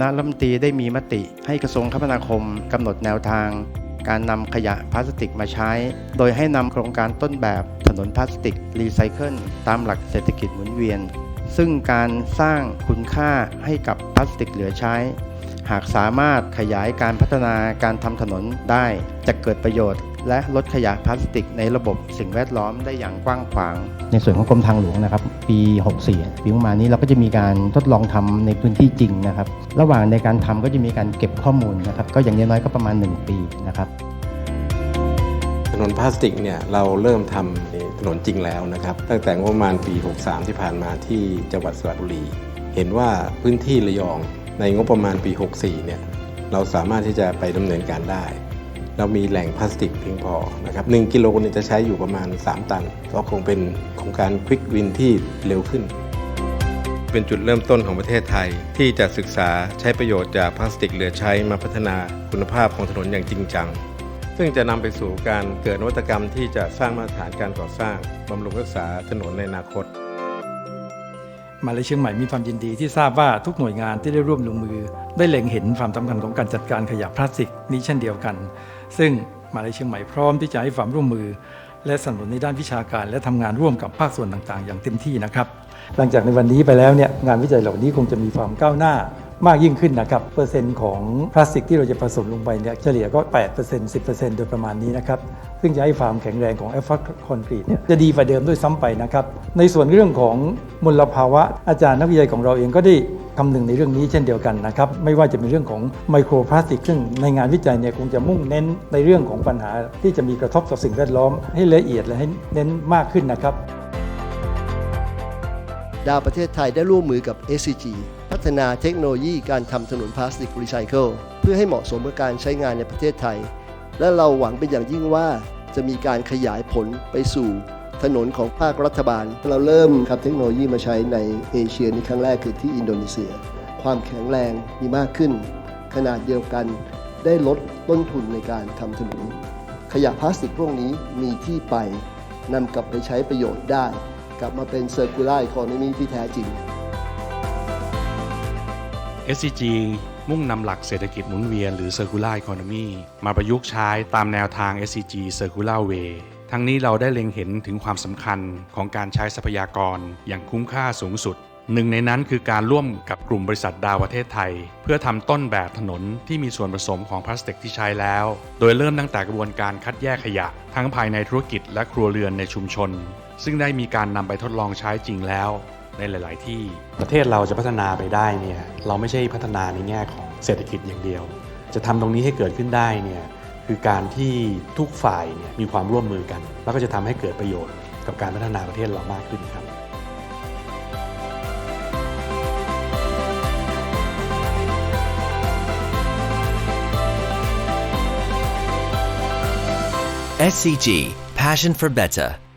ณะรัฐมนตรีได้มีมติให้กระทรวงคมนาคมกำหนดแนวทาง การนำขยะพลาสติกมาใช้ โดยให้นำโครงการต้นแบบถนนพลาสติกรีไซเคิลตามหลักเศรษฐกิจหมุนเวียน ซึ่งการสร้างคุณค่าให้กับพลาสติกเหลือใช้ หากสามารถขยายการพัฒนาการทำถนนได้จะเกิดประโยชน์ และลดขยะพลาสติกในระบบสิ่งแวดล้อมได้อย่างกว้างขวาง ในส่วนของกรมทางหลวงนะครับ ปี 64 ปีประมาณนี้เราก็จะมีการทดลองทำในพื้นที่จริงนะครับ ระหว่างในการทำก็จะมีการเก็บข้อมูลนะครับ ก็อย่างน้อยๆก็ประมาณ 1 ปีนะครับถนนพลาสติกเนี่ยเราเริ่มทำในถนนจริงแล้วนะครับ ตั้งแต่งบประมาณปี 63 ที่ผ่านมาที่จังหวัดสระบุรี เห็นว่าพื้นที่ระยอง ในงบประมาณปี 64 เนี่ยเราสามารถที่จะไปดำเนินการได้ เรามีแหล่งพลาสติกเพียงพอนะครับ1กิโลเนี่ยจะใช้อยู่ประมาณ 3 ตัน ก็คงเป็นโครงการควิกวินที่เร็วขึ้น เป็นจุดเริ่มต้นของประเทศไทย ที่จะศึกษาใช้ประโยชน์จากพลาสติกเหลือใช้มาพัฒนาคุณภาพของถนนอย่างจริงจัง ซึ่งจะนำไปสู่การเกิดนวัตกรรมที่จะสร้างมาตรฐานการก่อสร้างบำรุงรักษาถนนในอนาคต มาเลยเชียงใหม่มีความยินดีที่ทราบว่าทุกหน่วยงานที่ได้ร่วมลงมือ ได้เล็งเห็นความสำคัญของการจัดการขยะพลาสติกนี้เช่นเดียวกัน ซึ่งมาเลยเชียงใหม่พร้อมที่จะให้ความร่วมมือ และสนับสนุนในด้านวิชาการ และทำงานร่วมกับภาคส่วนต่างๆ อย่างเต็มที่นะครับ หลังจากในวันนี้ไปแล้วเนี่ยงานวิจัยเหล่านี้คงจะมีความก้าวหน้า มากยิ่งขึ้นนะครับเปอร์เซ็นต์ของพลาสติกที่เราจะผสมลงไปเนี่ยเฉลี่ยก็8% 10%โดยประมาณนี้นะครับซึ่งจะให้ความแข็งแรงของแอฟฟักคอนกรีตเนี่ยจะดีกว่าเดิมด้วยซ้ำไปนะครับในส่วนเรื่องของมลภาวะอาจารย์นักวิจัยของเราเองก็ได้คำนึงในเรื่องนี้เช่นเดียวกันนะครับไม่ว่าจะเป็นเรื่องของไมโครพลาสติกซึ่งในงานวิจัยเนี่ยคงจะมุ่งเน้นในเรื่องของปัญหาที่จะมีกระทบต่อสิ่งแวดล้อมให้ละเอียดและให้เน้นมากขึ้นนะครับดาวประเทศไทยได้ร่วมมือกับ SCG พัฒนาเทคโนโลยีการทำถนนพลาสติกรีไซเคิลเพื่อให้เหมาะสมกับการใช้งานในประเทศไทย และเราหวังเป็นอย่างยิ่งว่าจะมีการขยายผลไปสู่ถนนของภาครัฐบาล เราเริ่มครับเทคโนโลยีมาใช้ในเอเชียในครั้งแรกคือที่อินโดนีเซีย ความแข็งแรงมีมากขึ้น ขนาดเดียวกันได้ลดต้นทุนในการทำถนนขยะพลาสติกพวกนี้มีที่ไปนำกลับไปใช้ประโยชน์ได้ กลับมาเป็น Circular Economy ที่แท้จริง SCG มุ่งนำหลักเศรษฐกิจหมุนเวียนหรือ Circular Economy มาประยุกต์ใช้ตามแนวทาง SCG Circular Way ทั้งนี้เราได้เล็งเห็นถึงความสำคัญของการใช้ทรัพยากรอย่างคุ้มค่าสูงสุด หนึ่งในนั้นคือการร่วมกับกลุ่มบริษัทดาวประเทศไทย เพื่อทำต้นแบบถนนที่มีส่วนผสมของพลาสติกที่ใช้แล้ว โดยเริ่มตั้งแต่กระบวนการคัดแยกขยะ ทั้งภายในธุรกิจและครัวเรือนในชุมชน ซึ่งได้มีการนำไปทดลองใช้จริงแล้ว ในหลาย ๆ ที่ประเทศเราจะพัฒนาไปได้เนี่ยเราไม่ใช่พัฒนาในแง่ของเศรษฐกิจอย่างเดียว จะทำตรงนี้ให้เกิดขึ้นได้เนี่ยคือการที่ทุกฝ่ายเนี่ยมีความร่วมมือกัน แล้วก็จะทำให้เกิดประโยชน์กับการพัฒนาประเทศเรามากขึ้นครับ SCG Passion for Better